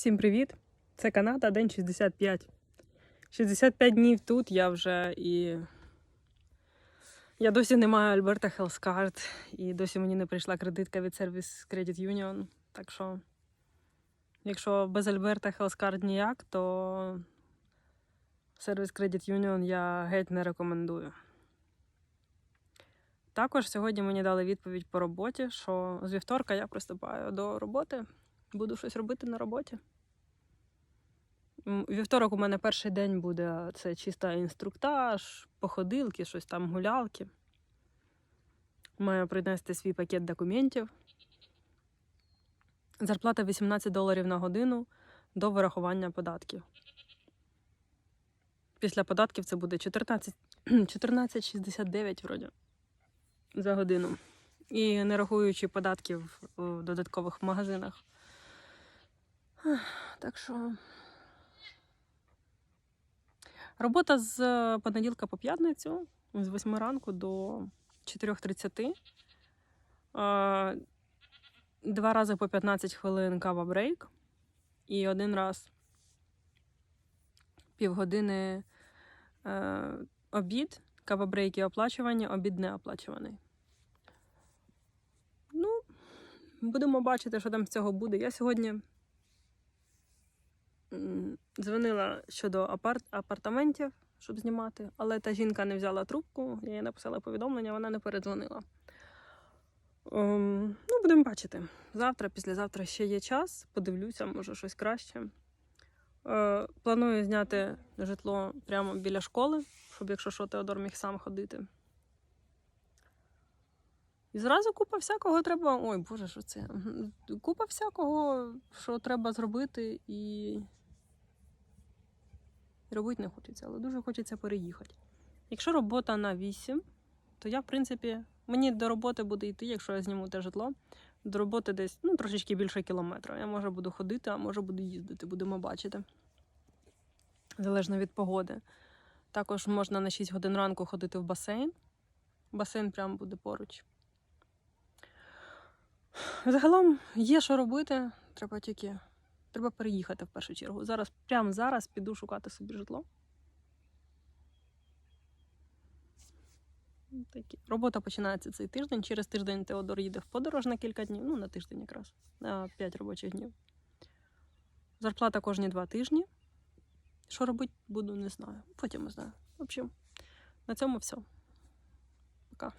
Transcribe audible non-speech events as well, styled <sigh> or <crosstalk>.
Всім привіт! Це Канада, день 65. 65 днів тут я вже і. Я досі не маю Альберта Хелскард, і досі мені не прийшла кредитка від Service Credit Union. Так що, якщо без Альберта Хелскард ніяк, то Service Credit Union я геть не рекомендую. Також сьогодні мені дали відповідь по роботі, що з вівторка я приступаю до роботи, буду щось робити на роботі. Вівторок у мене перший день буде це чисто інструктаж, походилки, щось там гулялки. Маю принести свій пакет документів. Зарплата 18 доларів на годину до вирахування податків. Після податків це буде 14 14,69 <clears throat> вроді за годину. І не рахуючи податків в додаткових магазинах. Так що. Робота з понеділка по п'ятницю з 8 ранку до 4.30. Е, Два рази по 15 хвилин кава брейк. І один раз півгодини е, обід. Кава брейки оплачувані, обід не оплачуваний. Ну, будемо бачити, що там з цього буде. Я сьогодні дзвонила щодо апарт, апартаментів, щоб знімати, але та жінка не взяла трубку, я їй написала повідомлення, вона не передзвонила. Ем, ну, будемо бачити. Завтра, післязавтра ще є час, подивлюся, може щось краще. Е, планую зняти житло прямо біля школи, щоб, якщо що, Теодор міг сам ходити. І зразу купа всякого треба. Ой, Боже, що це? Купа всякого, що треба зробити, і робити не хочеться, але дуже хочеться переїхати. Якщо робота на 8, то я, в принципі, мені до роботи буде йти, якщо я зніму те житло, до роботи десь ну, трошечки більше кілометра. Я може буду ходити, а може буду їздити, будемо бачити. Залежно від погоди. Також можна на 6 годин ранку ходити в басейн. Басейн прямо буде поруч. Загалом є що робити, треба тільки. Треба переїхати в першу чергу. Зараз, прямо зараз піду шукати собі житло. Такі. Робота починається цей тиждень. Через тиждень Теодор їде в подорож на кілька днів, ну на тиждень якраз, на 5 робочих днів. Зарплата кожні два тижні. Що робити буду, не знаю. Потім не знаю. В общем, на цьому все. Пока.